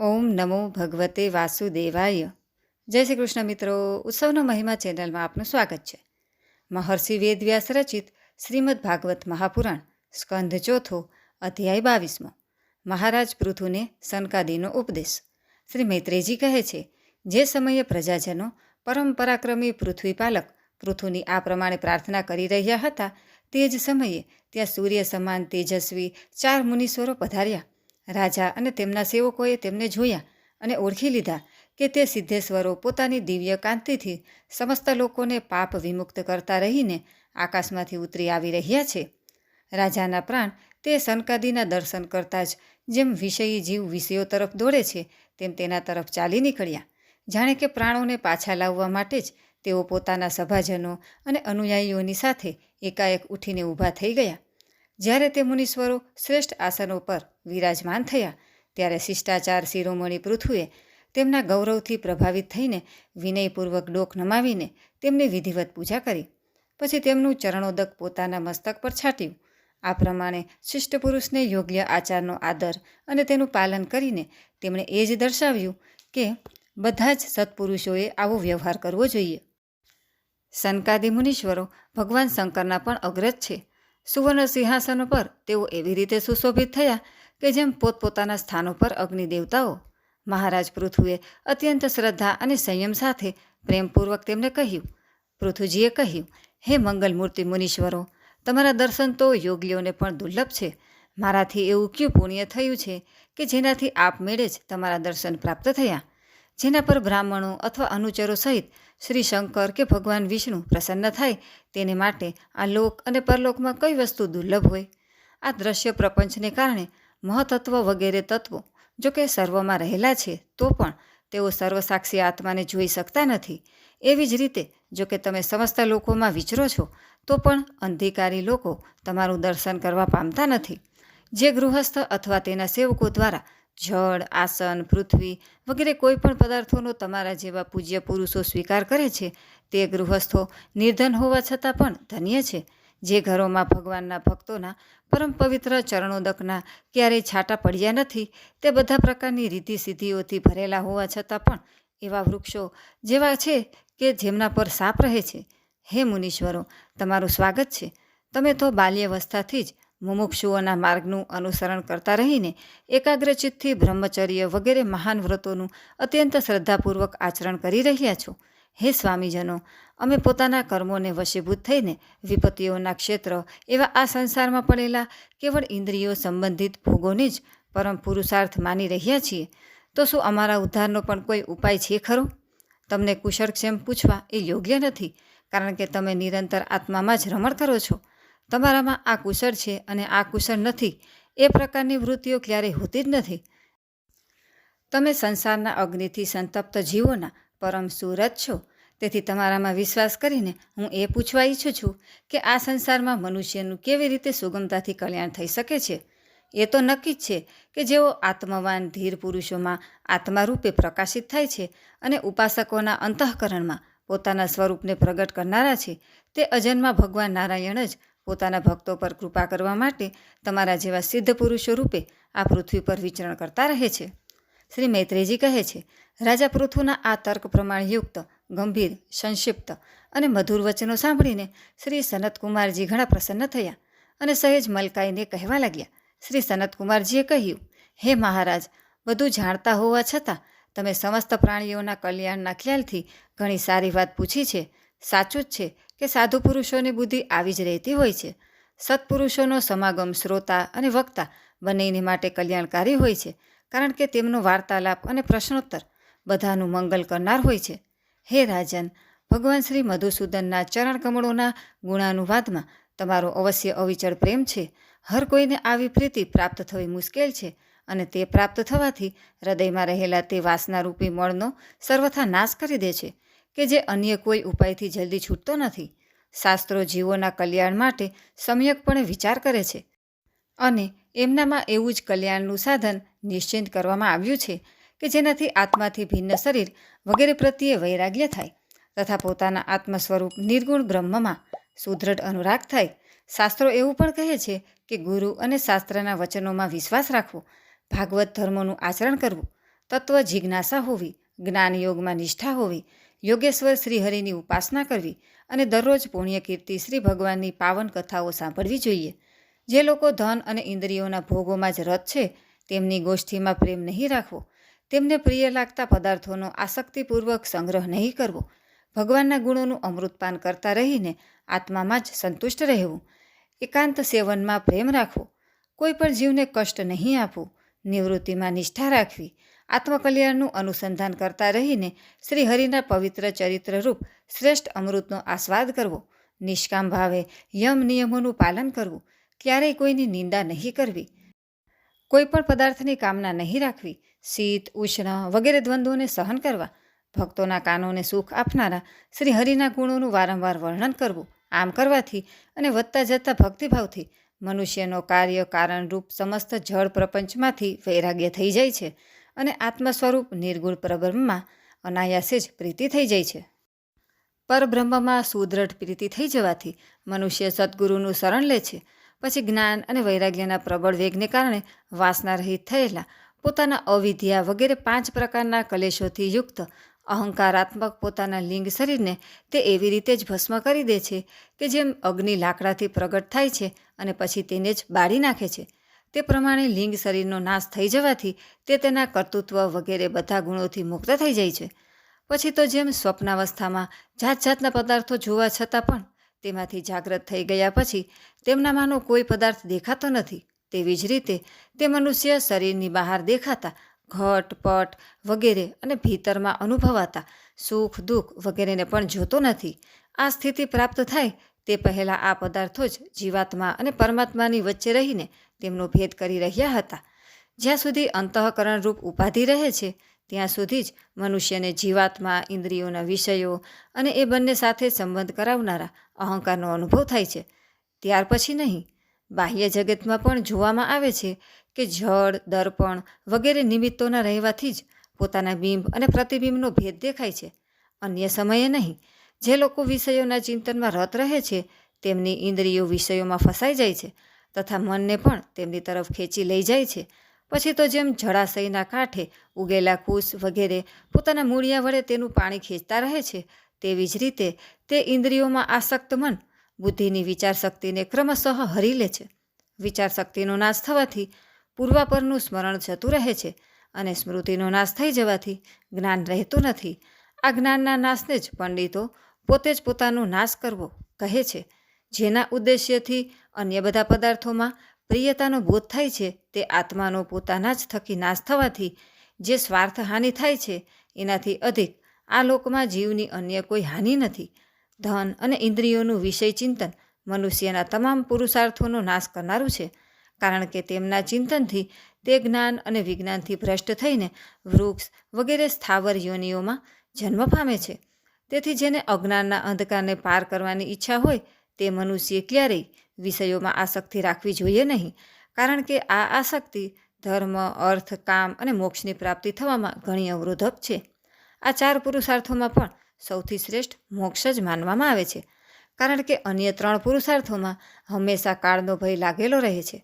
ઓમ નમો ભગવતે વાસુદેવાય. જય શ્રી કૃષ્ણ મિત્રો, ઉત્સવનો મહિમા ચેનલમાં આપનું સ્વાગત છે. મહર્ષિ વેદવ્યાસ રચિત શ્રીમદ ભાગવત મહાપુરાણ સ્કંધ ચોથો, અધ્યાય બાવીસમો. મહારાજ પૃથુને સનકાદીનો ઉપદેશ. શ્રી મૈત્રેયજી કહે છે, જે સમયે પ્રજાજનો પરમ પરાક્રમી પૃથ્વીપાલક પૃથુની આ પ્રમાણે પ્રાર્થના કરી રહ્યા હતા, તે જ સમયે ત્યાં સૂર્ય સમાન તેજસ્વી ચાર મુનીશ્વરો પધાર્યા. રાજા અને તેમના સેવકોએ તેમને જોયા અને ઓળખી લીધા કે તે સિદ્ધેશ્વરો પોતાની દિવ્ય કાંતિથી સમસ્ત લોકોને પાપ વિમુક્ત કરતા રહીને આકાશમાંથી ઉતરી આવી રહ્યા છે. રાજાના પ્રાણ તે સનકાદીના દર્શન કરતાં જ જેમ વિષયી જીવ વિષયો તરફ દોડે છે, તેમ તેના તરફ ચાલી નીકળ્યા. જાણે કે પ્રાણોને પાછા લાવવા માટે જ તેઓ પોતાના સભાજનો અને અનુયાયીઓની સાથે એકાએક ઉઠીને ઊભા થઈ ગયા. જ્યારે તે મુનીશ્વરો શ્રેષ્ઠ આસનો પર વિરાજમાન થયા, ત્યારે શિષ્ટાચાર શિરોમણી પૃથુએ તેમના ગૌરવથી પ્રભાવિત થઈને વિનયપૂર્વક ડોક નમાવીને તેમની વિધિવત પૂજા કરી. પછી તેમનું ચરણોદક પોતાના મસ્તક પર છાંટ્યું. આ પ્રમાણે શિષ્ટ પુરુષને યોગ્ય આચારનો આદર અને તેનું પાલન કરીને તેમણે એ જ દર્શાવ્યું કે બધા જ સત્પુરુષોએ આવો વ્યવહાર કરવો જોઈએ. સનકાદી મુનીશ્વરો ભગવાન શંકરના પણ અગ્રજ છે. સુવર્ણ સિંહાસનો પર તેઓ એવી રીતે સુશોભિત થયા કે જેમ પોતપોતાના સ્થાનો પર અગ્નિ દેવતાઓ મહારાજ પૃથુએ અત્યંત શ્રદ્ધા અને સંયમ સાથે પ્રેમપૂર્વક તેમને કહ્યું. પૃથુજીએ કહ્યું, હે મંગલમૂર્તિ મુનીશ્વરો, તમારા દર્શન તો યોગીઓને પણ દુર્લભ છે. મારાથી એવું ક્યું પુણ્ય થયું છે કે જેનાથી આપમેળે જ તમારા દર્શન પ્રાપ્ત થયા? જેના પર બ્રાહ્મણો અથવા અનુચરો સહિત શ્રી શંકર કે ભગવાન વિષ્ણુ પ્રસન્ન થાય, તેને માટે આ લોક અને પરલોકમાં કઈ વસ્તુ દુર્લભ હોય? આ દ્રશ્ય પ્રપંચને કારણે મહતત્વ વગેરે તત્વો, જો કે સર્વમાં રહેલા છે, તો પણ તેઓ સર્વસાક્ષી આત્માને જોઈ શકતા નથી. એવી જ રીતે, જો કે તમે સમસ્ત લોકોમાં વિચરો છો, તો પણ અંધિકારી લોકો તમારું દર્શન કરવા પામતા નથી. જે ગૃહસ્થ અથવા તેના સેવકો દ્વારા જળ, આસન, પૃથ્વી વગેરે કોઈપણ પદાર્થોનો તમારા જેવા પૂજ્ય પુરુષો સ્વીકાર કરે છે, તે ગૃહસ્થો નિર્ધન હોવા છતાં પણ ધન્ય છે. જે ઘરોમાં ભગવાનના ભક્તોના પરમ પવિત્ર ચરણોદકના ક્યારેય છાંટા પડ્યા નથી, તે બધા પ્રકારની રીતિ સિદ્ધિઓથી ભરેલા હોવા છતાં પણ એવા વૃક્ષો જેવા છે કે જેમના પર સાપ રહે છે. હે મુનીશ્વરો, તમારું સ્વાગત છે. તમે તો બાલ્યવસ્થાથી જ મુમુક્ષુઓના માર્ગનું અનુસરણ કરતા રહીને એકાગ્રચિત્તથી બ્રહ્મચર્ય વગેરે મહાન વ્રતોનું અત્યંત શ્રદ્ધાપૂર્વક આચરણ કરી રહ્યા છો. હે સ્વામીજનો, અમે પોતાના કર્મોને વશીભૂત થઈને વિપત્તિઓના ક્ષેત્ર એવા આ સંસારમાં પડેલા કેવળ ઇન્દ્રિયો સંબંધિત ભોગોને જ પરમ પુરુષાર્થ માની રહ્યા છીએ, તો શું અમારા ઉદ્ધારનો પણ કોઈ ઉપાય છે ખરો? તમને કુશળક્ષેમ પૂછવા એ યોગ્ય નથી, કારણ કે તમે નિરંતર આત્મામાં જ રમણ કરો છો. તમારામાં આ કુશળ છે અને આ કુશળ નથી, એ પ્રકારની વૃત્તિઓ ક્યારેય હોતી જ નથી. તમે સંસારના અગ્નિથી સંતપ્ત જીવોના પરમ સુરત છો. તેથી તમારામાં વિશ્વાસ કરીને હું એ પૂછવા ઈચ્છું છું કે આ સંસારમાં મનુષ્યનું કેવી રીતે સુગમતાથી કલ્યાણ થઈ શકે છે? એ તો નક્કી જ છે કે જેઓ આત્મવાન ધીર પુરુષોમાં આત્મારૂપે પ્રકાશિત થાય છે અને ઉપાસકોના અંતઃકરણમાં પોતાના સ્વરૂપને પ્રગટ કરનારા છે, તે અજન્મા ભગવાન નારાયણ જ પોતાના ભક્તો પર કૃપા કરવા માટે તમારા જેવા સિદ્ધ પુરુષો રૂપે આ પૃથ્વી પર વિચરણ કરતા રહે છે. શ્રી મૈત્રેયજી કહે છે, રાજા પૃથુના આ તર્ક પ્રમાણયુક્ત, ગંભીર, સંક્ષિપ્ત અને મધુર વચનો સાંભળીને શ્રી સનતકુમારજી ઘણા પ્રસન્ન થયા અને સહેજ મલકાઈને કહેવા લાગ્યા. શ્રી સનતકુમારજીએ કહ્યું, હે મહારાજ, બધું જાણતા હોવા છતાં તમે સમસ્ત પ્રાણીઓના કલ્યાણના ખ્યાલથી ઘણી સારી વાત પૂછી છે. સાચું જ છે કે સાધુ પુરુષોની બુદ્ધિ આવી જ રહેતી હોય છે. સત્પુરુષોનો સમાગમ શ્રોતા અને વક્તા બંનેને માટે કલ્યાણકારી હોય છે, કારણ કે તેમનો વાર્તાલાપ અને પ્રશ્નોત્તર બધાનું મંગલ કરનાર હોય છે. હે રાજન, ભગવાન શ્રી મધુસૂદનના ચરણ કમળોના ગુણાનુવાદમાં તમારો અવશ્ય અવિચળ પ્રેમ છે. હર કોઈને આવી પ્રીતિ પ્રાપ્ત થવી મુશ્કેલ છે અને તે પ્રાપ્ત થવાથી હૃદયમાં રહેલા તે વાસનારૂપી મળનો સર્વથા નાશ કરી દે છે. કે જે અન્ય કોઈ ઉપાયથી જલ્દી છૂટતો નથી. શાસ્ત્રો જીવોના કલ્યાણ માટે સમ્યકપણે વિચાર કરે છે. અને એમનામાં એવું જ કલ્યાણનું સાધન નિશ્ચિંત કરવામાં આવ્યું છે કે જેનાથી આત્માથી ભિન્ન શરીર વગેરે પ્રત્યે વૈરાગ્ય થાય તથા પોતાના આત્મ સ્વરૂપ નિર્ગુણ બ્રહ્મમાં સુદૃઢ અનુરાગ થાય. શાસ્ત્રો એવું પણ કહે છે કે ગુરુ અને શાસ્ત્રના વચનોમાં વિશ્વાસ રાખવો, ભાગવત ધર્મોનું આચરણ કરવું, તત્વ જિજ્ઞાસા હોવી જ્ઞાન યોગમાં નિષ્ઠા હોવી યોગેશ્વર શ્રીહરિની ઉપાસના કરવી અને દરરોજ પુણ્ય કીર્તિ શ્રી ભગવાનની પાવન કથાઓ સાંભળવી જોઈએ. જે લોકો ધન અને ઇન્દ્રિયોના ભોગોમાં જ રત છે, તેમની ગોષ્ઠીમાં પ્રેમ નહીં રાખવો. તેમને પ્રિય લાગતા પદાર્થોનો આસક્તિપૂર્વક સંગ્રહ નહીં કરવો. ભગવાનના ગુણોનું અમૃતપાન કરતા રહીને આત્મામાં જ સંતુષ્ટ રહેવું. એકાંત સેવનમાં પ્રેમ રાખવો. કોઈ પણ જીવને કષ્ટ નહીં આપવું. નિવૃત્તિમાં નિષ્ઠા રાખવી. આત્મકલ્યાણનું અનુસંધાન કરતા રહીને શ્રી હરિના પવિત્ર ચરિત્રરૂપ શ્રેષ્ઠ અમૃતનો આસ્વાદ કરવો. નિષ્કામ ભાવે યમ નિયમોનું પાલન કરવું. ક્યારેય કોઈની નિંદા નહીં કરવી. કોઈ પણ પદાર્થની કામના નહીં રાખવી. શીત, ઉષ્ણ વગેરે દ્વંદ્વોને સહન કરવા. ભક્તોના કાનોને સુખ આપનારા શ્રી હરિના ગુણોનું વારંવાર વર્ણન કરવું. આમ કરવાથી અને વધતા જતા ભક્તિભાવથી મનુષ્યનો કાર્ય કારણરૂપ સમસ્ત જળ પ્રપંચમાંથી વૈરાગ્ય થઈ જાય છે. અને આત્મ સ્વરૂપ નિર્ગુણ પરબ્રહ્મમાં અનાયાસે જ પ્રીતિ થઈ જાય છે. પરબ્રહ્મમાં સુદૃઢ પ્રીતિ થઈ જવાથી મનુષ્ય સદગુરુનું શરણ લે છે. પછી જ્ઞાન અને વૈરાગ્યના પ્રબળ વેગને કારણે વાસના રહિત થયેલા પોતાના અવિદ્યા વગેરે પાંચ પ્રકારના કલેશોથી યુક્ત અહંકારાત્મક પોતાના લિંગ શરીરને તે એવી રીતે જ ભસ્મ કરી દે છે કે જેમ અગ્નિ લાકડાથી પ્રગટ થાય છે અને પછી તેને જ બાળી નાખે છે. તે પ્રમાણે લિંગ શરીરનો નાશ થઈ જવાથી તે તેના કર્તૃત્વ વગેરે બધા ગુણોથી મુક્ત થઈ જાય છે. પછી તો જેમ સ્વપ્નાવસ્થામાં જાત જાતના પદાર્થો જોવા છતાં પણ તેમાંથી જાગ્રત થઈ ગયા પછી તેમનામાંનો કોઈ પદાર્થ દેખાતો નથી. તેવી જ રીતે તે મનુષ્ય શરીરની બહાર દેખાતા ઘટ, પટ વગેરે અને ભીતરમાં અનુભવાતા સુખ, દુઃખ વગેરેને પણ જોતો નથી. આ સ્થિતિ પ્રાપ્ત થાય તે પહેલાં આ પદાર્થો જ જીવાત્મા અને પરમાત્માની વચ્ચે રહીને તેમનો ભેદ કરી રહ્યા હતા. જ્યાં સુધી અંતઃકરણ રૂપ ઉપાધિ રહે છે, ત્યાં સુધી જ મનુષ્યને જીવાત્મા, ઇન્દ્રિયોના વિષયો અને એ બંને સાથે સંબંધ કરાવનારા અહંકારનો અનુભવ થાય છે. ત્યાર પછી નહીં, બાહ્ય જગતમાં પણ જોવામાં આવે છે કે જળ, દર્પણ વગેરે નિમિત્તોના રહેવાથી જ પોતાના બિંબ અને પ્રતિબિંબનો ભેદ દેખાય છે. અન્ય સમયે નહીં, જે લોકો વિષયોના ચિંતનમાં રત રહે છે, તેમની ઇન્દ્રિયો વિષયોમાં ફસાઈ જાય છે. તથા મનને પણ તેમની તરફ ખેંચી લઈ જાય છે. પછી તો જેમ જળાશયના કાંઠે ઉગેલા કુશ વગેરે પોતાના મૂળિયા વડે તેનું પાણી ખેંચતા રહે છે, તેવી જ રીતે તે ઇન્દ્રિયોમાં આસક્ત મન બુદ્ધિની વિચારશક્તિને ક્રમશઃ હરી લે છે. વિચારશક્તિનો નાશ થવાથી પૂર્વાપરનું સ્મરણ જતું રહે છે અને સ્મૃતિનો નાશ થઈ જવાથી જ્ઞાન રહેતું નથી. આ જ્ઞાનના નાશને જ પંડિતો પોતે જ પોતાનો નાશ કરવો કહે છે. જેના ઉદ્દેશ્યથી અન્ય બધા પદાર્થોમાં પ્રિયતાનો બોધ થાય છે, તે આત્માનો પોતાના જ થકી નાશ થવાથી જે સ્વાર્થ હાનિ થાય છે, એનાથી અધિક આ લોકમાં જીવની અન્ય કોઈ હાનિ નથી. ધન અને ઇન્દ્રિયોનું વિષય ચિંતન મનુષ્યના તમામ પુરુષાર્થોનો નાશ કરનારું છે, કારણ કે તેમના ચિંતનથી તે જ્ઞાન અને વિજ્ઞાનથી ભ્રષ્ટ થઈને વૃક્ષ વગેરે સ્થાવર યોનિઓમાં જન્મ પામે છે. તેથી જેને અજ્ઞાનના અંધકારને પાર કરવાની ઈચ્છા હોય તે મનુષ્ય ક્યારેય વિષયોમાં આસક્તિ રાખવી જોઈએ નહીં, કારણ કે આ આસક્તિ ધર્મ, અર્થ, કામ અને મોક્ષની પ્રાપ્તિ થવામાં ઘણી અવરોધક છે. આ ચાર પુરુષાર્થોમાં પણ સૌથી શ્રેષ્ઠ મોક્ષ જ માનવામાં આવે છે, કારણ કે અન્ય ત્રણ પુરુષાર્થોમાં હંમેશા કાળનો ભય લાગેલો રહે છે.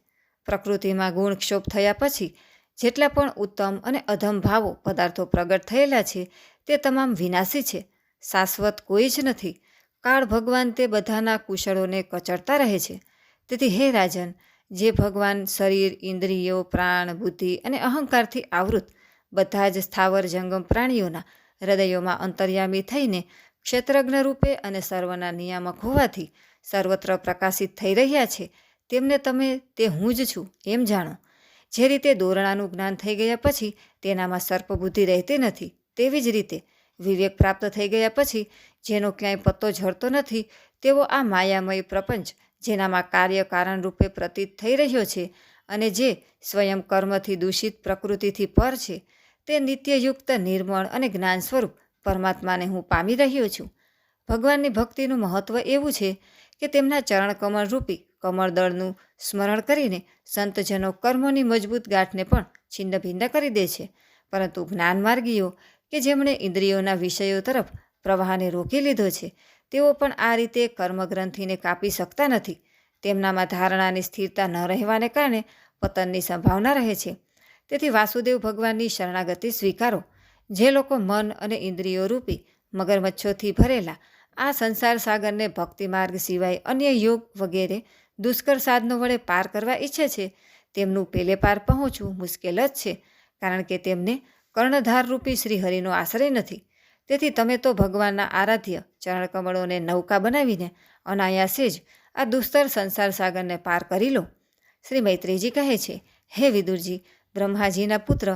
પ્રકૃતિમાં ગુણક્ષોભ થયા પછી જેટલા પણ ઉત્તમ અને અધમ ભાવો પદાર્થો પ્રગટ થયેલા છે, તે તમામ વિનાશી છે. શાશ્વત કોઈ જ નથી કાળ ભગવાન તે બધાના કુશળોને કચડતા રહે છે. તેથી હે રાજન, જે ભગવાન શરીર, ઇન્દ્રિયો, પ્રાણ, બુદ્ધિ અને અહંકારથી આવૃત, બધા જ સ્થાવર જંગમ પ્રાણીઓના હૃદયોમાં અંતર્યામી થઈને ક્ષેત્રજ્ઞ રૂપે અને સર્વના નિયામક હોવાથી સર્વત્ર પ્રકાશિત થઈ રહ્યા છે. તેમને તમે, તે હું જ છું, એમ જાણો. જે રીતે દોરણાનું જ્ઞાન થઈ ગયા પછી તેનામાં સર્પબુદ્ધિ રહેતી નથી, તેવી જ રીતે વિવેક પ્રાપ્ત થઈ ગયા પછી, જેનો ક્યાંય પત્તો ઝરતો નથી, તેવો આ માયામય પ્રપંચ, જેનામાં કાર્ય કારણ રૂપે પ્રતીત થઈ રહ્યો છે અને જે સ્વયં કર્મથી દૂષિત પ્રકૃતિથી પર છે, તે નિત્યયુક્ત નિર્મળ અને જ્ઞાન સ્વરૂપ પરમાત્માને હું પામી રહ્યો છું. ભગવાનની ભક્તિનું મહત્ત્વ એવું છે કે તેમના ચરણ કમળ રૂપી કમળદળનું સ્મરણ કરીને સંતજનો કર્મોની મજબૂત ગાંઠને પણ છિન્ન ભિન્ન કરી દે છે. પરંતુ જ્ઞાન માર્ગીઓ કે જેમણે ઇન્દ્રિયોના વિષયો તરફ પ્રવાહને રોકી લીધો છે, તેઓ પણ આ રીતે કર્મગ્રંથિને કાપી શકતા નથી. તેમનામાં ધારણાની સ્થિરતા ન રહેવાને કારણે પતનની સંભાવના રહે છે. તેથી વાસુદેવ ભગવાનની શરણાગતિ સ્વીકારો. જે લોકો મન અને ઇન્દ્રિયો રૂપી મગરમચ્છોથી ભરેલા, આ સંસાર સાગરને ભક્તિ માર્ગ સિવાય અન્ય યોગ વગેરે દુષ્કર સાધનો વડે પાર કરવા ઈચ્છે છે, તેમનું પેલે પાર પહોંચવું મુશ્કેલ જ છે, કારણ કે તેમને કર્ણધાર રૂપી શ્રીહરિનો આશ્રય નથી. તેથી તમે તો ભગવાનના આરાધ્ય, ચરણકમળોને નૌકા બનાવીને અનાયાસે જ આ દુસ્તર સંસાર સાગરને પાર કરી લો. શ્રી મૈત્રીજી કહે છે, હે વિદુરજી, બ્રહ્માજીના પુત્ર,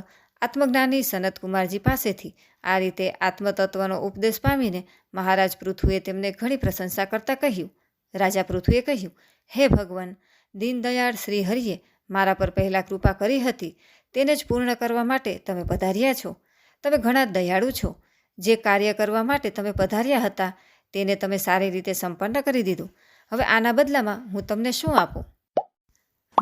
આત્મજ્ઞાની સનતકુમારજી પાસેથી આ રીતે આત્મતત્વનો ઉપદેશ પામીને મહારાજ પૃથુએ તેમને ઘણી પ્રશંસા કરતાં કહ્યું. રાજા પૃથુએ કહ્યું, હે ભગવાન, દીનદયાળ શ્રી હરિએ મારા પર પહેલાં કૃપા કરી હતી તેને જ પૂર્ણ કરવા માટે તમે પધાર્યા છો. તમે ઘણા દયાળુ છો. જે કાર્ય કરવા માટે તમે પધાર્યા હતા, તેને તમે સારી રીતે સંપન્ન કરી દીધું. હવે આના બદલામાં હું તમને શું આપું?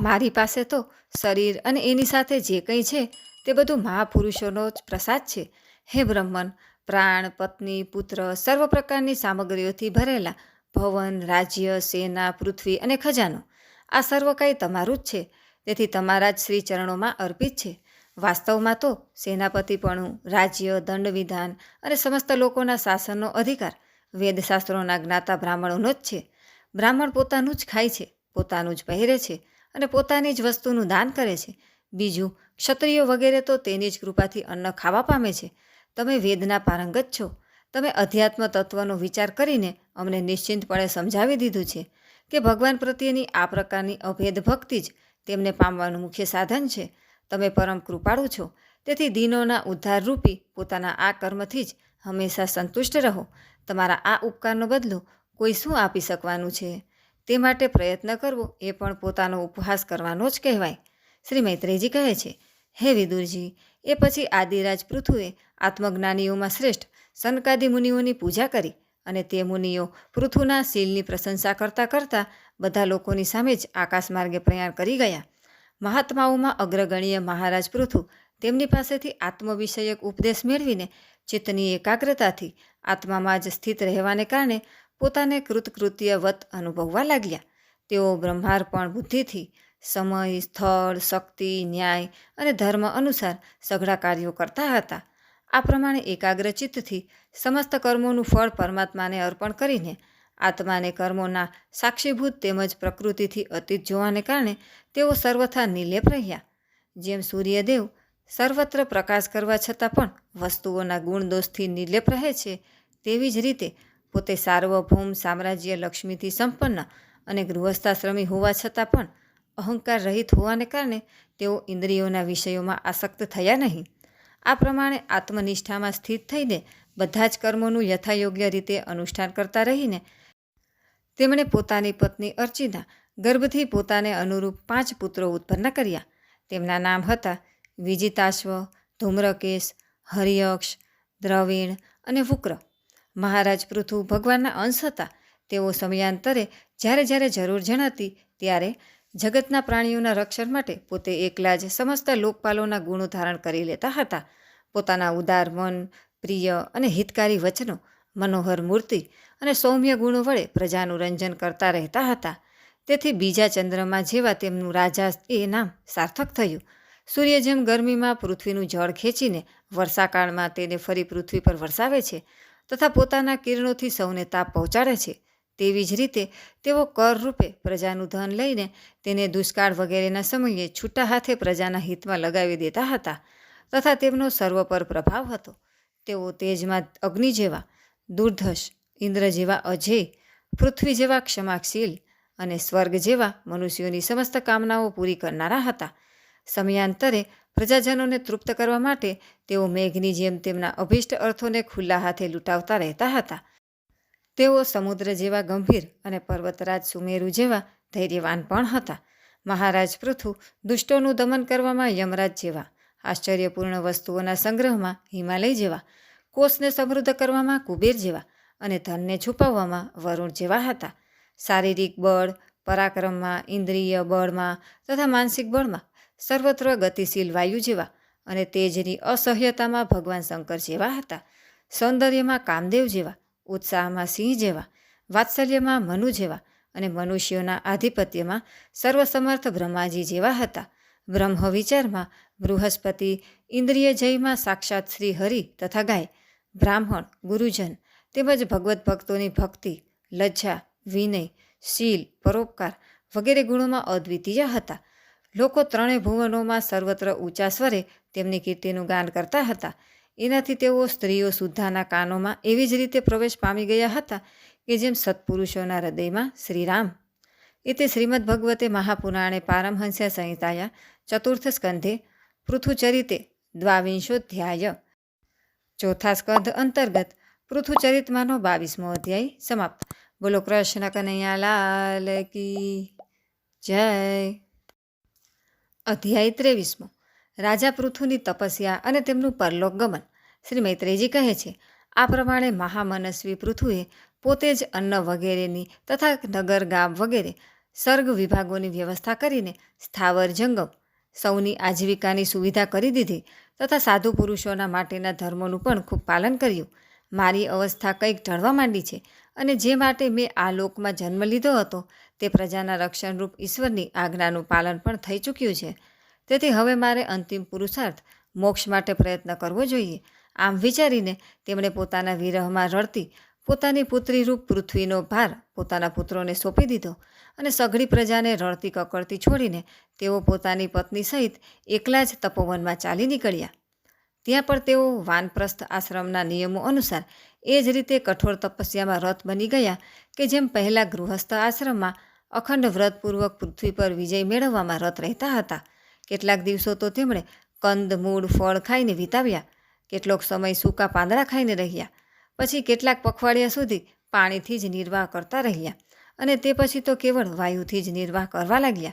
મારી પાસે તો શરીર અને એની સાથે જે કંઈ છે, તે બધું મહાપુરુષોનો જ પ્રસાદ છે. હે બ્રહ્મન, પ્રાણ, પત્ની, પુત્ર, સર્વ પ્રકારની સામગ્રીઓથી ભરેલા ભવન, રાજ્ય, સેના, પૃથ્વી અને ખજાનો. આ સર્વ કંઈ તમારું જ છે. તેથી તમારા જ શ્રી ચરણોમાં અર્પિત છે. વાસ્તવમાં તો સેનાપતિપણું, રાજ્ય, દંડવિધાન અને સમસ્ત લોકોના શાસનનો અધિકાર વેદશાસ્ત્રોના જ્ઞાતા બ્રાહ્મણોનો જ છે. બ્રાહ્મણ પોતાનું જ ખાય છે, પોતાનું જ પહેરે છે અને પોતાની જ વસ્તુનું દાન કરે છે. બીજું, ક્ષત્રિયો વગેરે તો તેની જ કૃપાથી અન્ન ખાવા પામે છે. તમે વેદના પારંગત છો. તમે અધ્યાત્મ તત્વનો વિચાર કરીને અમને નિશ્ચિંતપણે સમજાવી દીધું છે કે ભગવાન પ્રત્યેની આ પ્રકારની અભેદ ભક્તિ જ તેમને પામવાનું મુખ્ય સાધન છે. તમે પરમ કૃપાળુ છો. તેથી દિનોના ઉદ્ધાર રૂપી પોતાના આ કર્મથી જ હંમેશા સંતુષ્ટ રહો. તમારા આ ઉપકારનો બદલો કોઈ શું આપી શકવાનું છે? તે માટે પ્રયત્ન કરવો એ પણ પોતાનો ઉપહાસ કરવાનો જ કહેવાય. શ્રી મૈત્રેયજી કહે છે, હે વિદુરજી, એ પછી આદિરાજ પૃથુએ આત્મજ્ઞાનીઓમાં શ્રેષ્ઠ સનકાદી મુનિઓની પૂજા કરી અને તે મુનિઓ પૃથુના શીલની પ્રશંસા કરતાં કરતાં બધા લોકોની સામે જ આકાશ માર્ગે પ્રયાણ કરી ગયા. મહાત્માઓમાં અગ્રગણીય મહારાજ પૃથુ તેમની પાસેથી આત્મવિષયક ઉપદેશ મેળવીને ચિત્તની એકાગ્રતાથી આત્મામાં જ સ્થિત રહેવાને કારણે પોતાને કૃતકૃત્યવત અનુભવવા લાગ્યા. તેઓ બ્રહ્માર્પણ બુદ્ધિથી સમય, સ્થળ, શક્તિ, ન્યાય અને ધર્મ અનુસાર સઘળા કાર્યો કરતા હતા. આ પ્રમાણે એકાગ્રચિત્તથી સમસ્ત કર્મોનું ફળ પરમાત્માને અર્પણ કરીને આત્માને કર્મોના સાક્ષીભૂત તેમજ પ્રકૃતિથી અતીત જોવાને કારણે તેઓ સર્વથા નિલેપ રહ્યા. જેમ સૂર્યદેવ સર્વત્ર પ્રકાશ કરવા છતાં પણ વસ્તુઓના ગુણદોષથી નિલેપ રહે છે, તેવી જ રીતે પોતે સાર્વભૌમ સામ્રાજ્ય લક્ષ્મીથી સંપન્ન અને ગૃહસ્થાશ્રમી હોવા છતાં પણ અહંકાર રહિત હોવાને કારણે તેઓ ઇન્દ્રિયોના વિષયોમાં આસક્ત થયા નહીં. આ પ્રમાણે આત્મનિષ્ઠામાં સ્થિત થઈને બધા જ કર્મોનું યથાયોગ્ય રીતે અનુષ્ઠાન કરતા રહીને તેમણે પોતાની પત્ની અર્ચિના ગર્ભથી પોતાને અનુરૂપ પાંચ પુત્રો ઉત્પન્ન કર્યા. તેમના નામ હતા વિજિતાશ્વ, ધૂમ્રકેશ, હરિયક્ષ, દ્રવિણ અને વુક્ર. મહારાજ પૃથુ ભગવાનના અંશ હતા. તેઓ સમયાંતરે જ્યારે જ્યારે જરૂર જણાતી ત્યારે જગતના પ્રાણીઓના રક્ષણ માટે પોતે એકલા જ સમસ્ત લોકપાલોના ગુણો ધારણ કરી લેતા હતા. પોતાના ઉદાર મન, પ્રિય અને હિતકારી વચનો મનોહર મૂર્તિ અને સૌમ્ય ગુણો વડે પ્રજાનું રંજન કરતા રહેતા હતા. તેથી બીજા ચંદ્રમાં જેવા તેમનું રાજા એ નામ સાર્થક થયું. સૂર્ય જેમ ગરમીમાં પૃથ્વીનું જળ ખેંચીને વર્ષાકાળમાં તેને ફરી પૃથ્વી પર વરસાવે છે તથા પોતાના કિરણોથી સૌને તાપ પહોંચાડે છે. તેવી જ રીતે તેઓ કર રૂપે પ્રજાનું ધન લઈને તેને દુષ્કાળ વગેરેના સમયે છૂટા હાથે પ્રજાના હિતમાં લગાવી દેતા હતા તથા તેમનો સર્વ પર પ્રભાવ હતો. તેઓ તેજમાં અગ્નિ જેવા દુર્ધશ, ઇન્દ્ર જેવા અજય, પૃથ્વી જેવા ક્ષમાશીલ અને સ્વર્ગ જેવા મનુષ્યોની સમસ્ત કામનાઓ પૂરી કરનારા હતા. સમયાંતરે પ્રજાજનોને તૃપ્ત કરવા માટે તેઓ મેઘની જેમ તેમના અભિષ્ટ અર્થોને ખુલ્લા હાથે લૂંટાવતા રહેતા હતા. તેઓ સમુદ્ર જેવા ગંભીર અને પર્વતરાજ સુમેરુ જેવા ધૈર્યવાન પણ હતા. મહારાજ પૃથુ દુષ્ટોનું દમન કરવામાં યમરાજ જેવા, આશ્ચર્યપૂર્ણ વસ્તુઓના સંગ્રહમાં હિમાલય જેવા કોષને સમૃદ્ધ કરવામાં કુબેર જેવા અને ધનને છુપાવવામાં વરુણ જેવા હતા. શારીરિક બળ, પરાક્રમમાં, ઇન્દ્રિય બળમાં તથા માનસિક બળમાં સર્વત્ર ગતિશીલ વાયુ જેવા અને તેજની અસહ્યતામાં ભગવાન શંકર જેવા હતા. સૌંદર્યમાં કામદેવ જેવા, ઉત્સાહમાં સિંહ જેવા, વાત્સલ્યમાં મનુ જેવા અને મનુષ્યોના આધિપત્યમાં સર્વસમર્થ બ્રહ્માજી જેવા હતા. બ્રહ્મ વિચારમાં બૃહસ્પતિ ઇન્દ્રિય જયમાં સાક્ષાત શ્રી હરિ તથા ગાય બ્રાહ્મણ, ગુરુજન તેમજ ભગવત ભક્તોની ભક્તિ, લજ્જા, વિનય, શીલ, પરોપકાર વગેરે ગુણોમાં અદ્વિતીય હતા. લોકો ત્રણેય ભુવનોમાં સર્વત્ર ઊંચા સ્વરે તેમની કીર્તિનું ગાન કરતા હતા. એનાથી તેઓ સ્ત્રીઓ સુદ્ધાના કાનોમાં એવી જ રીતે પ્રવેશ પામી ગયા હતા કે જેમ સત્પુરુષોના હૃદયમાં શ્રીરામ. એ તે શ્રીમદ ભગવતે મહાપુરાણે પારમહંસ્ય સંહિતાયા ચતુર્થ સ્કંધે પૃથુચરિતે દ્વાવિંશોધ્યાય ચોથા સ્કંધ અંતર્ગત પૃથુચરિતમાંનો બાવીસમો અધ્યાય સમાપ્ત. બોલો કૃષ્ણ કનૈયા લાલ કી જય. અધ્યાય ત્રેવીસમો. રાજા પૃથુની તપસ્યા અને તેમનું પરલોક ગમન. શ્રી મૈત્રેયજી કહે છે, આ પ્રમાણે મહામનસ્વી પૃથુએ પોતે જ અન્ન વગેરેની તથા નગર, ગામ વગેરે સર્ગ વિભાગોની વ્યવસ્થા કરીને સ્થાવર જંગમ, સૌની આજીવિકાની સુવિધા કરી દીધી તથા સાધુ પુરુષોના માટેના ધર્મોનું પણ ખૂબ પાલન કર્યું. મારી અવસ્થા કંઈક ઢળવા માંડી છે અને જે માટે મેં આ લોકમાં જન્મ લીધો હતો તે પ્રજાના રક્ષણરૂપ ઈશ્વરની આજ્ઞાનું પાલન પણ થઈ ચૂક્યું છે. તેથી હવે મારે અંતિમ પુરુષાર્થ મોક્ષ માટે પ્રયત્ન કરવો જોઈએ. આમ વિચારીને તેમણે પોતાના વિરહમાં રડતી પોતાની પુત્રીરૂપ પૃથ્વીનો ભાર પોતાના પુત્રોને સોંપી દીધો અને સઘળી પ્રજાને રડતી કકડતી છોડીને તેઓ પોતાની પત્ની સહિત એકલા જ તપોવનમાં ચાલી નીકળ્યા. ત્યાં પણ તેઓ વાનપ્રસ્થ આશ્રમના નિયમો અનુસાર એ જ રીતે કઠોર તપસ્યામાં રત બની ગયા કે જેમ પહેલાં ગૃહસ્થ આશ્રમમાં અખંડ વ્રતપૂર્વક પૃથ્વી પર વિજય મેળવવામાં રત રહેતા હતા. કેટલાક દિવસો તો તેમણે કંદ, મૂળ, ફળ ખાઈને વિતાવ્યા, કેટલોક સમય સૂકા પાંદડા ખાઈને રહ્યા, પછી કેટલાક પખવાડિયા સુધી પાણીથી જ નિર્વાહ કરતા રહ્યા. અને તે પછી તો કેવળ વાયુથી જ નિર્વાહ કરવા લાગ્યા.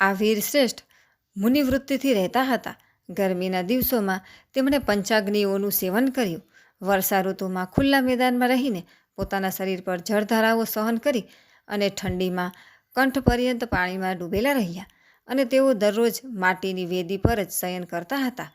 આ વીર શ્રેષ્ઠ મુનિવૃત્તિથી રહેતા હતા. ગરમીના દિવસોમાં તેમણે પંચાગ્નિઓનું સેવન કર્યું. વર્ષા ઋતુમાં ખુલ્લા મેદાનમાં રહીને પોતાના શરીર પર જળધારાઓ સહન કરી અને ઠંડીમાં કંઠ પર્યંત પાણીમાં ડૂબેલા રહ્યા અને તેઓ દરરોજ માટીની વેદી પર જ શયન કરતા હતા.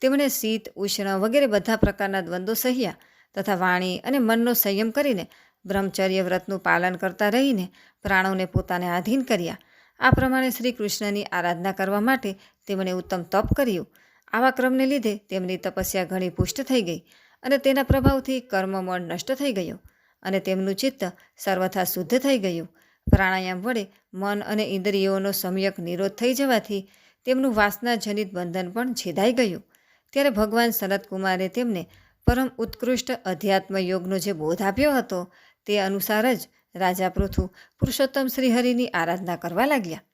તેમણે શીત, ઉષ્ણ વગેરે બધા પ્રકારના દ્વંદ્વો સહ્યા તથા વાણી અને મનનો સંયમ કરીને બ્રહ્મચર્ય વ્રતનું પાલન કરતા રહીને પ્રાણોને પોતાને આધીન કર્યા. આ પ્રમાણે શ્રી કૃષ્ણની આરાધના કરવા માટે તેમણે ઉત્તમ તપ કર્યું. આવા ક્રમને લીધે તેમની તપસ્યા ઘણી પુષ્ટ થઈ ગઈ અને તેના પ્રભાવથી કર્મમળ નષ્ટ થઈ ગયું અને તેમનું ચિત્ત સર્વથા શુદ્ધ થઈ ગયું. પ્રાણાયામ વડે મન અને ઇન્દ્રિયોનો સમ્યક નિરોધ થઈ જવાથી તેમનું વાસનાજનિત બંધન પણ છેદાઈ ગયું. ત્યારે ભગવાન સનતકુમારે તેમને પરમ ઉત્કૃષ્ટ અધ્યાત્મ યોગનો જે બોધ આપ્યો હતો તે અનુસાર જ રાજા પૃથુ પુરુષોત્તમ શ્રીહરિની આરાધના કરવા લાગ્યા.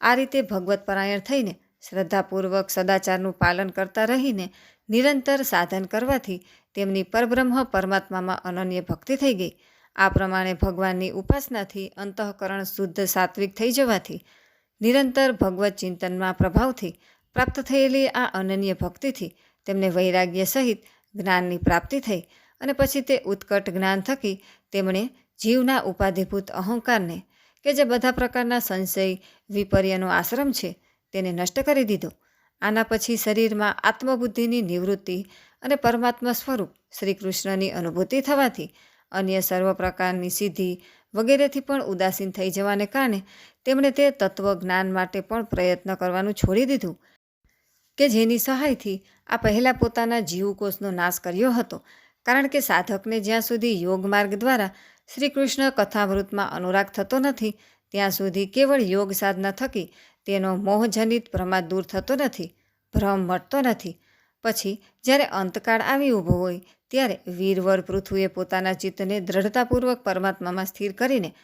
આ રીતે ભગવત પરાયણ થઈને શ્રદ્ધાપૂર્વક સદાચારનું પાલન કરતા રહીને નિરંતર સાધન કરવાથી તેમની પરબ્રહ્મ પરમાત્મામાં અનન્ય ભક્તિ થઈ ગઈ. આ પ્રમાણે ભગવાનની ઉપાસનાથી અંતઃકરણ શુદ્ધ સાત્વિક થઈ જવાથી નિરંતર ભગવત ચિંતનમાં પ્રભાવથી પ્રાપ્ત થયેલી આ અનન્ય ભક્તિથી તેમને વૈરાગ્ય સહિત જ્ઞાનની પ્રાપ્તિ થઈ. અને પછી તે ઉત્કટ જ્ઞાન થકી તેમણે જીવના ઉપાધિભૂત અહંકારને, કે જે બધા પ્રકારના સંશય વિપર્યનો આશ્રમ છે, તેને નષ્ટ કરી દીધો. આના પછી શરીરમાં આત્મબુદ્ધિની નિવૃત્તિ અને પરમાત્મા સ્વરૂપ શ્રી કૃષ્ણની અનુભૂતિ થવાથી અન્ય સર્વ પ્રકારની સિદ્ધિ વગેરેથી પણ ઉદાસીન થઈ જવાને કારણે તેમણે તે તત્વજ્ઞાન માટે પણ પ્રયત્ન કરવાનું છોડી દીધું, કે જેની સહાયથી આ પહેલાં પોતાના જીવકોષનો નાશ કર્યો હતો કારણ કે સાધકને જ્યાં સુધી યોગ માર્ગ દ્વારા શ્રી કૃષ્ણ કથામૃતમાં અનુરાગ થતો નથી, ત્યાં સુધી કેવળ યોગ સાધના થકી તેનો મોહજનિત પ્રમાદ દૂર થતો નથી, ભ્રમ મટતો નથી. પછી જ્યારે અંતકાળ આવી ઊભો હોય, ત્યારે વીરવર પૃથુએ પોતાના ચિત્તને દ્રઢતાપૂર્વક પરમાત્મામાં સ્થિર કરીને,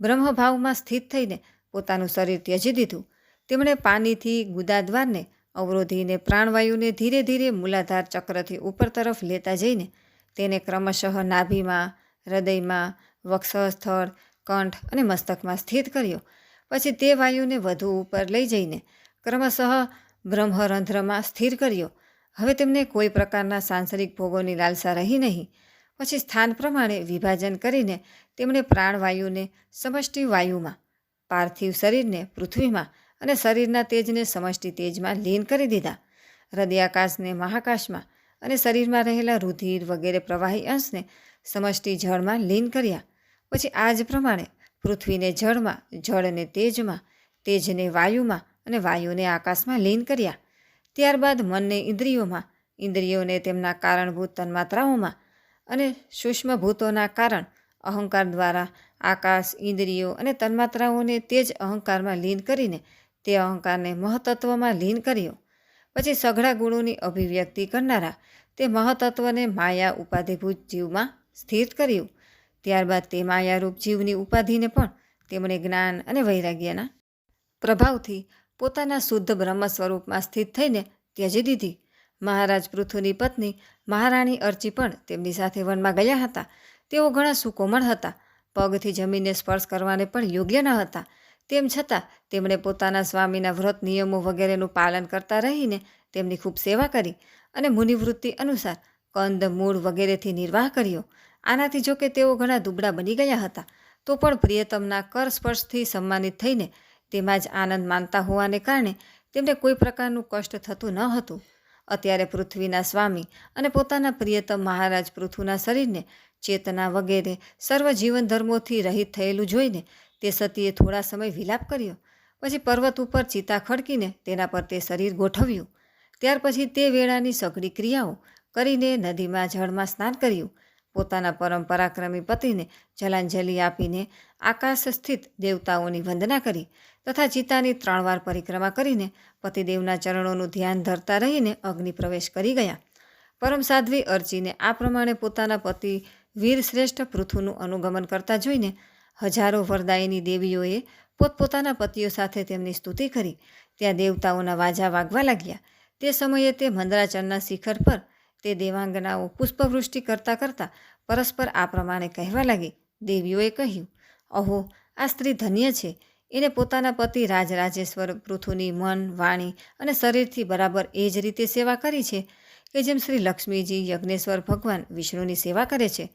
બ્રહ્મભાવમાં સ્થિત થઈને પોતાનું શરીર ત્યજી દીધું. તેમણે પાણીથી ગુદાદ્વારને, અવરોધીને પ્રાણવાયુને ધીરે ધીરે મૂલાધાર ચક્રથી ઉપર તરફ લેતા જઈને તેને ક્રમશઃ નાભીમાં, હૃદયમાં, વક્ષસ્થળ, કંઠ અને મસ્તકમાં સ્થિત કર્યો. પછી તે વાયુને વધુ ઉપર લઈ જઈને ક્રમશઃ બ્રહ્મરંધ્રમાં સ્થિર કર્યો. હવે તેમને કોઈ પ્રકારના સાંસારિક ભોગોની લાલસા રહી નહીં. પછી સ્થાન પ્રમાણે વિભાજન કરીને તેમણે પ્રાણવાયુને સમષ્ટિ વાયુમાં, પાર્થિવ શરીરને પૃથ્વીમાં અને શરીરના તેજને સમષ્ટિ તેજમાં લીન કરી દીધા. હૃદયાકાશને મહાકાશમાં અને શરીરમાં રહેલા રુધિર વગેરે પ્રવાહી અંશને સમષ્ટિ જળમાં લીન કર્યા. પછી આ જ પ્રમાણે પૃથ્વીને જળમાં, જળને તેજમાં, તેજને વાયુમાં અને વાયુને આકાશમાં લીન કર્યા. ત્યારબાદ મનને ઇન્દ્રિયોમાં, ઇન્દ્રિયોને તેમના કારણભૂત તન્માત્રાઓમાં અને સૂક્ષ્મભૂતોના કારણ, અહંકાર દ્વારા આકાશ, ઇન્દ્રિયો અને તન્માત્રાઓને તે જ અહંકારમાં લીન કરીને તે અહંકારને મહતત્વમાં લીન કર્યો. પછી સઘળા ગુણોની અભિવ્યક્તિ કરનારા તે મહતત્વને માયા ઉપાધિભૂત જીવમાં સ્થિર કર્યું. ત્યારબાદ તે માયારૂપ જીવની ઉપાધિને પણ તેમણે જ્ઞાન અને વૈરાગ્યના પ્રભાવથી પોતાના શુદ્ધ બ્રહ્મ સ્વરૂપમાં સ્થિત થઈને ત્યજી દીધી. મહારાજ પૃથુની પત્ની મહારાણી અર્ચી પણ તેમની સાથે વનમાં ગયા હતા. તેઓ ઘણા સુકોમળ હતા. પગથી જમીનને સ્પર્શ કરવાને પણ યોગ્ય ન હતા. તેમ છતાં, તેમણે પોતાના સ્વામીના વ્રત નિયમો વગેરેનું પાલન કરતા રહીને તેમની ખૂબ સેવા કરી અને મુનિવૃત્તિ અનુસાર કંદ, મૂળ વગેરેથી નિર્વાહ કર્યો. આનાથી જો કે તેઓ ઘણા દુબળા બની ગયા હતા, તો પણ પ્રિયતમના કર સ્પર્શથી સન્માનિત થઈને તેમાં જ આનંદ માનતા હોવાને કારણે તેમને કોઈ પ્રકારનું કષ્ટ થતું ન હતું. અત્યારે પૃથ્વીના સ્વામી અને પોતાના પ્રિયતમ મહારાજ પૃથુના શરીરને ચેતના વગેરે સર્વ જીવન ધર્મોથી રહિત થયેલું જોઈને તે સતીએ થોડા સમય વિલાપ કર્યો, પછી પર્વત ઉપર ચિતા ખડકીને તેના પર તે શરીર ગોઠવ્યું. ત્યાર પછી તે વેળાની સઘળી ક્રિયાઓ કરીને નદીમાં જળમાં સ્નાન કર્યું. પોતાના પરમ પરાક્રમી પતિને જલાંજલિ આપીને આકાશ સ્થિત દેવતાઓની વંદના કરી તથા ચિતાની ત્રણ વાર પરિક્રમા કરીને પતિદેવના ચરણોનું ધ્યાન ધરતા રહીને અગ્નિ પ્રવેશ કરી ગયા. પરમ સાધ્વી અર્ચીને આ પ્રમાણે પોતાના પતિ વીર શ્રેષ્ઠ પૃથુનું અનુગમન કરતા જોઈને હજારો વરદાયીની દેવીઓએ પોતપોતાના પતિઓ સાથે તેમની સ્તુતિ કરી. ત્યાં દેવતાઓના વાજા વાગવા લાગ્યા. તે સમયે તે મંદરાચરના શિખર પર તે દેવાંગનાઓ પુષ્પવૃષ્ટિ કરતાં કરતાં પરસ્પર આ પ્રમાણે કહેવા લાગી. દેવીઓએ કહ્યું, અહો, આ સ્ત્રી ધન્ય છે. એને પોતાના પતિ રાજરાજેશ્વર પૃથુની મન, વાણી અને શરીરથી બરાબર એ જ રીતે સેવા કરી છે કે જેમ શ્રી લક્ષ્મીજી યજ્ઞેશ્વર ભગવાન વિષ્ણુની સેવા કરે છે.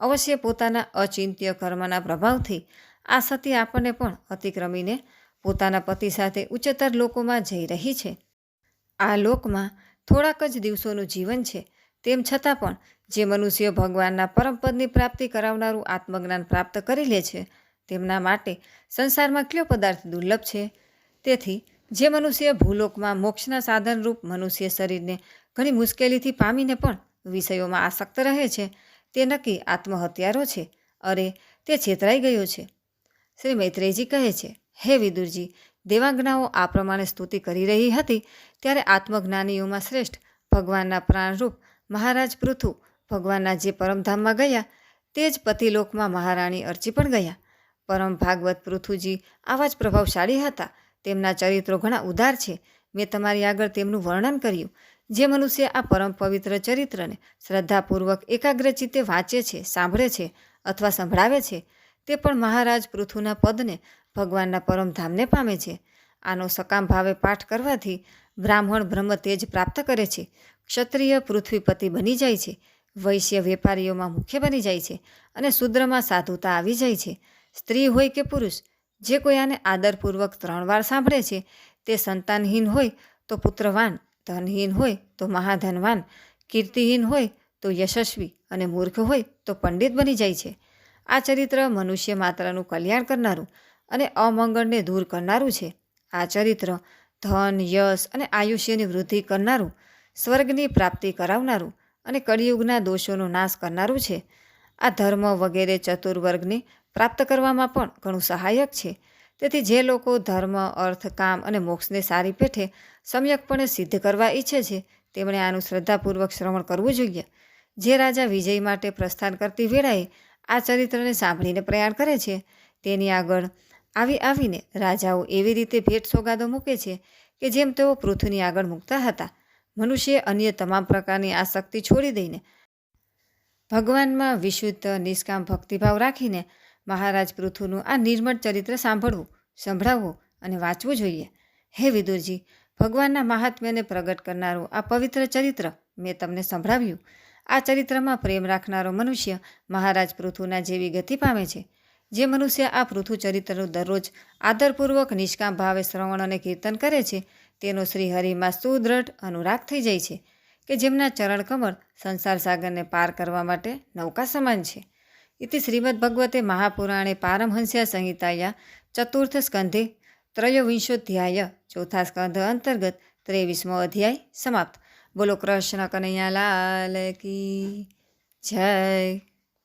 અવશ્ય પોતાના અચિંત્ય કર્મના પ્રભાવથી આ સતી આપણને પણ અતિક્રમીને પોતાના પતિ સાથે ઉચ્ચતર લોકોમાં જઈ રહી છે. આ લોકમાં થોડાક જ દિવસોનું જીવન છે, તેમ છતાં પણ જે મનુષ્ય ભગવાનના પરમપદની પ્રાપ્તિ કરાવનારું આત્મજ્ઞાન પ્રાપ્ત કરી લે છે, તેમના માટે સંસારમાં કયો પદાર્થ દુર્લભ છે? તેથી જે મનુષ્ય ભૂલોકમાં મોક્ષના સાધનરૂપ મનુષ્ય શરીરને ઘણી મુશ્કેલીથી પામીને પણ વિષયોમાં આસક્ત રહે છે તે નક્કી આત્મહત્યારો છે અરે તે છેતરાઈ ગયો છે. શ્રી મૈત્રેયજી કહે છે, હે વિદુરજી, દેવાંગનાઓ આ પ્રમાણે સ્તુતિ કરી રહી હતી ત્યારે આત્મજ્ઞાનીઓમાં શ્રેષ્ઠ ભગવાનના પ્રાણરૂપ મહારાજ પૃથુ ભગવાનના જે પરમધામમાં ગયા તે જ પતિલોકમાં મહારાણી અર્ચી પણ ગયા. પરમ ભાગવત પૃથુજી આવા જ પ્રભાવશાળી હતા. તેમના ચરિત્રો ઘણા ઉદાર છે. મેં તમારી આગળ તેમનું વર્ણન કર્યું. જે મનુષ્ય આ પરમ પવિત્ર ચરિત્રને શ્રદ્ધાપૂર્વક એકાગ્રચિત્તે વાંચે છે, સાંભળે છે અથવા સંભળાવે છે, તે પણ મહારાજ પૃથુના પદને ભગવાનના પરમધામને પામે છે. આનો સકામ ભાવે પાઠ કરવાથી બ્રાહ્મણ બ્રહ્મ તેજ પ્રાપ્ત કરે છે. ક્ષત્રિય પૃથ્વીપતિ બની જાય છે. વૈશ્ય વેપારીઓમાં મુખ્ય બની જાય છે અને શુદ્રમાં સાધુતા આવી જાય છે. સ્ત્રી હોય કે પુરુષ, જે કોઈ આને આદરપૂર્વક ત્રણ વાર સાંભળે છે, તે સંતાનહીન હોય તો પુત્રવાન ધનહીન હોય તો મહાધનવાન, કીર્તિહીન હોય તો યશસ્વી અને મૂર્ખ હોય તો પંડિત બની જાય છે. આ ચરિત્ર મનુષ્ય માત્રનું કલ્યાણ કરનારું અને અમંગળને દૂર કરનારું છે. આ ચરિત્ર ધન, યશ અને આયુષ્યની વૃદ્ધિ કરનારું, સ્વર્ગની પ્રાપ્તિ કરાવનારું અને કળિયુગના દોષોનો નાશ કરનારું છે. આ ધર્મ વગેરે ચતુર્વર્ગને પ્રાપ્ત કરવામાં પણ ઘણું સહાયક છે. તેથી જે લોકો ધર્મ, અર્થ, કામ અને મોક્ષને સારી પેઠે સમ્યકપણે સિદ્ધ કરવા ઈચ્છે છે, તેમણે આનું શ્રદ્ધાપૂર્વક શ્રવણ કરવું જોઈએ. જે રાજા વિજય માટે પ્રસ્થાન કરતી વેળાએ આ ચરિત્રને સાંભળીને પ્રયાણ કરે છે, તેની આગળ આવી આવીને રાજાઓ એવી રીતે ભેટ સોગાદો મૂકે છે કે જેમ તેઓ પૃથ્વીની આગળ મૂકતા હતા. મનુષ્ય અન્ય તમામ પ્રકારની આસક્તિ છોડી દઈને ભગવાનમાં વિશુદ્ધ નિષ્કામ ભક્તિભાવ રાખીને મહારાજ પૃથુનું આ નિર્મળ ચરિત્ર સાંભળવું, સંભળાવવું અને વાંચવું જોઈએ. હે વિદુરજી, ભગવાનના મહાત્મ્યને પ્રગટ કરનારું આ પવિત્ર ચરિત્ર મેં તમને સંભળાવ્યું. આ ચરિત્રમાં પ્રેમ રાખનારો મનુષ્ય મહારાજ પૃથુના જેવી ગતિ પામે છે. જે મનુષ્ય આ પૃથુ ચરિત્રનું દરરોજ આદરપૂર્વક નિષ્કામ ભાવે શ્રવણ અને કીર્તન કરે છે, તેનો શ્રી હરિમાં અનુરાગ થઈ જાય છે, કે જેમના ચરણ કમળ સંસાર સાગરને પાર કરવા માટે નૌકા સમાન છે. શ્રીમદ્ ભગવતે મહાપુરાણે પારમહંસ્યા સંહિતાયા ચતુર્થ સ્કંધે ત્રયોવિંશોધ્યાય ચોથા સ્કંધ અંતર્ગત ત્રેવીસમો અધ્યાય સમાપ્ત બોલો કૃષ્ણ કનૈયા લાલ કી જય